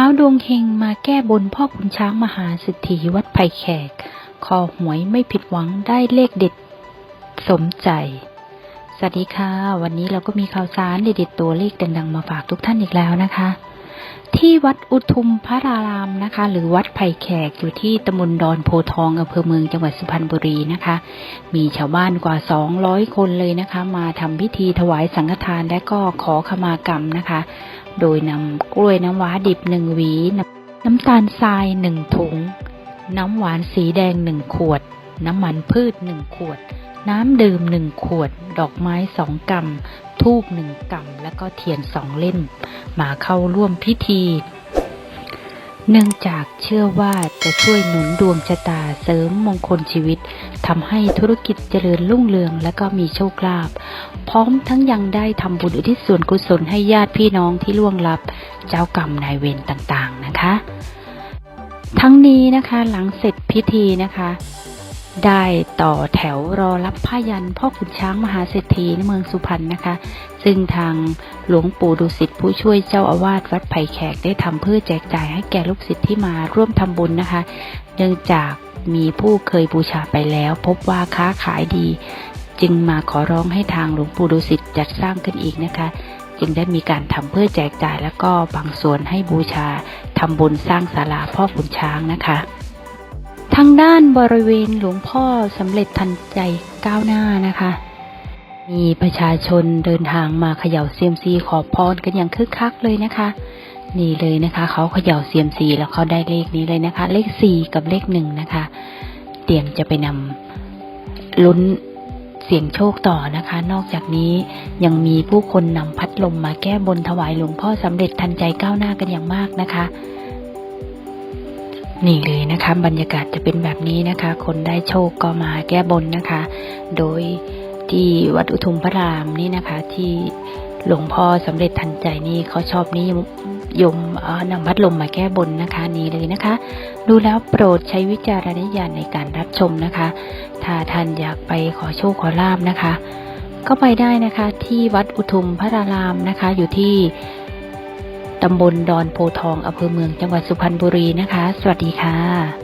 าวดวงเฮงมาแก้บนพ่อขุนช้างมหาสิทธิวัดไผ่แขก คอหวยไม่ผิดหวังได้เลขเด็ดสมใจ สวัสดีค่ะ วันนี้เราก็มีข่าวสารเด็ดๆตัวเลขดังๆมาฝากทุกท่านอีกแล้วนะคะ ที่วัดอุทุมพระรารามนะคะ หรือวัดไผ่แขกอยู่ที่ตำบลดอนโพทองอำเภอเมืองจังหวัดสุพรรณบุรีนะคะ มีชาวบ้านกว่า 200 คนเลยนะคะ มาทำพิธีถวายสังฆทานและก็ขอขมากรรมนะคะ โดยนำกล้วยน้ำว้าดิบหนึ่งหวี น้ำตาลทรายหนึ่งถุง น้ำหวานสีแดงหนึ่งขวด น้ำมันพืชหนึ่งขวด น้ำดื่มหนึ่งขวด ดอกไม้สองกำทูบหนึ่งกำและก็เทียนสองเล่ม มาเข้าร่วมพิธี เนื่องจากเชื่อว่าจะช่วยหนุนดวงชะตาเสริมมงคลชีวิตทำให้ธุรกิจเจริญรุ่งเรืองและก็มีโชคลาภพร้อมทั้งยังได้ทำบุญอุทิศส่วนกุศลให้ญาติพี่น้องที่ล่วงลับ เจ้ากรรมนายเวรต่างๆนะคะ ทั้งนี้นะคะหลังเสร็จพิธีนะคะ ได้ต่อแถวรอรับผ้ายันพ่อขุนช้างมหาเศรษฐีในเมืองสุพรรณนะคะ ซึ่งทางหลวงปู่ดุสิตผู้ช่วยเจ้าอาวาสวัดไผ่แขกได้ทำเพื่อแจกจ่ายให้แก่ลูกศิษย์ที่มาร่วมทำบุญนะคะ เนื่องจากมีผู้เคยบูชาไปแล้ว พบว่าค้าขายดี จึงมาขอร้องให้ทางหลวงปู่ดุสิตจัดสร้างขึ้นอีกนะคะ จึงได้มีการทำเพื่อแจกจ่ายแล้วก็บางส่วนให้บูชาทำบุญสร้างศาลาพ่อขุนช้างนะคะ ทางด้านบริเวณหลวงพ่อสำเร็จทันใจก้าวหน้านะคะ มีประชาชนเดินทางมาเขย่าเซียมซีขอพรกันอย่างคึกคักเลยนะคะ นี่เลยนะคะเขาเขย่าเซียมซีแล้วเขาได้เลขนี้เลยนะคะ เลขสี่กับเลขหนึ่งนะคะ เตรียมจะไปนำลุ้นเสียงโชคต่อนะคะ นอกจากนี้ยังมีผู้คนนำพัดลมมาแก้บนถวายหลวงพ่อสำเร็จทันใจก้าวหน้ากันอย่างมากนะคะ นี่เลยนะคะ บรรยากาศจะเป็นแบบนี้นะคะ คนได้โชคก็มาแก้บนนะคะ โดยที่วัดอุทุมพระรามนี่นะคะ ที่หลวงพ่อสำเร็จทันใจนี่เขาชอบนิยมนำพัดลมมาแก้บนนะคะ นี่เลยนะคะ ดูแล้วโปรดใช้วิจารณญาณในการรับชมนะคะ ถ้าท่านอยากไปขอโชคขอลาบนะคะ ก็ไปได้นะคะที่วัดอุทุมพระรามนะคะ อยู่ที่ ตำบลดอนโพทองอำเภอเมืองจังหวัดสุพรรณบุรีนะคะ สวัสดีค่ะ